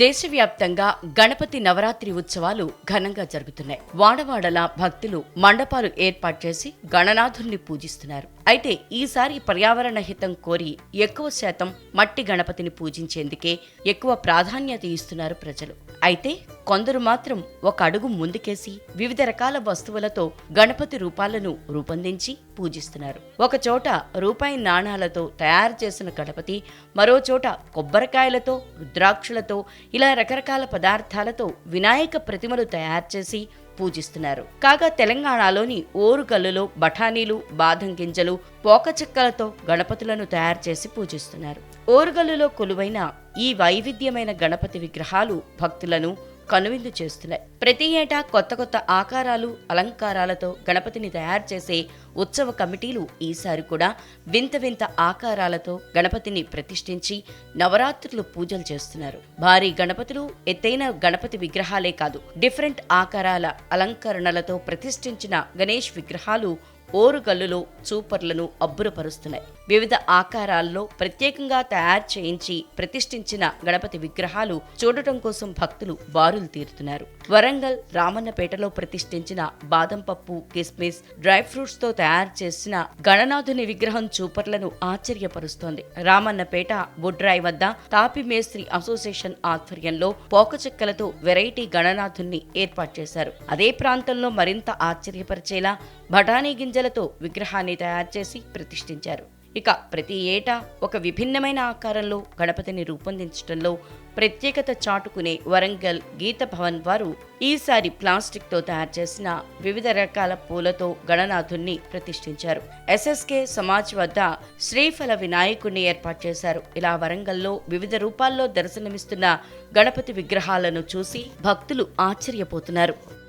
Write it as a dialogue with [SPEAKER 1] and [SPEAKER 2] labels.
[SPEAKER 1] దేశవ్యాప్తంగా గణపతి నవరాత్రి ఉత్సవాలు ఘనంగా జరుగుతున్నాయి. వాడవాడలా భక్తులు మండపాలు ఏర్పాటు చేసి గణనాథుల్ని పూజిస్తున్నారు. అయితే ఈసారి పర్యావరణ హితం కోరి ఎక్కువ శాతం మట్టి గణపతిని పూజించేందుకే ఎక్కువ ప్రాధాన్యత ఇస్తున్నారు ప్రజలు. అయితే కొందరు మాత్రం ఒక అడుగు ముందుకేసి వివిధ రకాల వస్తువులతో గణపతి రూపాలను రూపొందించి పూజిస్తున్నారు. ఒక చోట రూపాయి నాణాలతో తయారు చేసిన గణపతి మరో చోట కొబ్బరికాయలతో రుద్రాక్షలతో ఇలా రకరకాల పదార్థాలతో వినాయక ప్రతిమలు తయారు చేసి పూజిస్తున్నారు. కాగా తెలంగాణలోని ఓరుగల్లులో బఠానీలు బాదం గింజలు పోక చెక్కలతో గణపతులను తయారు చేసి పూజిస్తున్నారు. ఓరుగల్లులో కొలువైన ఈ వైవిధ్యమైన గణపతి విగ్రహాలు భక్తులను కనువిందు చేస్తున్నాయి. ప్రతి ఏటా కొత్త కొత్త ఆకారాలు అలంకారాలతో గణపతిని తయారు చేసే ఉత్సవ కమిటీలు ఈసారి కూడా వింత వింత ఆకారాలతో గణపతిని ప్రతిష్ఠించి నవరాత్రులు పూజలు చేస్తున్నారు. భారీ గణపతులు ఎత్తైన గణపతి విగ్రహాలే కాదు డిఫరెంట్ ఆకారాల అలంకరణలతో ప్రతిష్ఠించిన గణేష్ విగ్రహాలు ఓరుగల్లులో చూపర్లను అబ్బురపరుస్తున్నాయి. వివిధ ఆకారాల్లో ప్రత్యేకంగా తయారు చేయించి ప్రతిష్ఠించిన గణపతి విగ్రహాలు చూడటం కోసం భక్తులు బారులు తీరుతున్నారు. వరంగల్ రామన్నపేటలో ప్రతిష్ఠించిన బాదం పప్పు కిస్మిస్ డ్రై ఫ్రూట్స్తో తయారు చేసిన గణనాథుని విగ్రహం చూపర్లను ఆశ్చర్యపరుస్తోంది. రామన్నపేట బుడ్రాయి వద్ద తాపి మేస్త్రి అసోసియేషన్ ఆధ్వర్యంలో పోకచెక్కలతో వెరైటీ గణనాథుణ్ణి ఏర్పాటు చేశారు. అదే ప్రాంతంలో మరింత ఆశ్చర్యపరిచేలా బఠానీ గింజలతో విగ్రహాన్ని తయారు చేసి ప్రతిష్ఠించారు. ఇక ప్రతి ఏటా ఒక విభిన్నమైన ఆకారంలో గణపతిని రూపొందించడంలో ప్రత్యేకత చాటుకునే వరంగల్ గీత భవన్ వారు ఈసారి ప్లాస్టిక్తో తయారు చేసిన వివిధ రకాల పూలతో గణనాథుణ్ణి ప్రతిష్ఠించారు. ఎస్ఎస్కే సమాజ్ వద్ద శ్రీఫల వినాయకుడిని ఏర్పాటు చేశారు. ఇలా వరంగల్లో వివిధ రూపాల్లో దర్శనమిస్తున్న గణపతి విగ్రహాలను చూసి భక్తులు ఆశ్చర్యపోతున్నారు.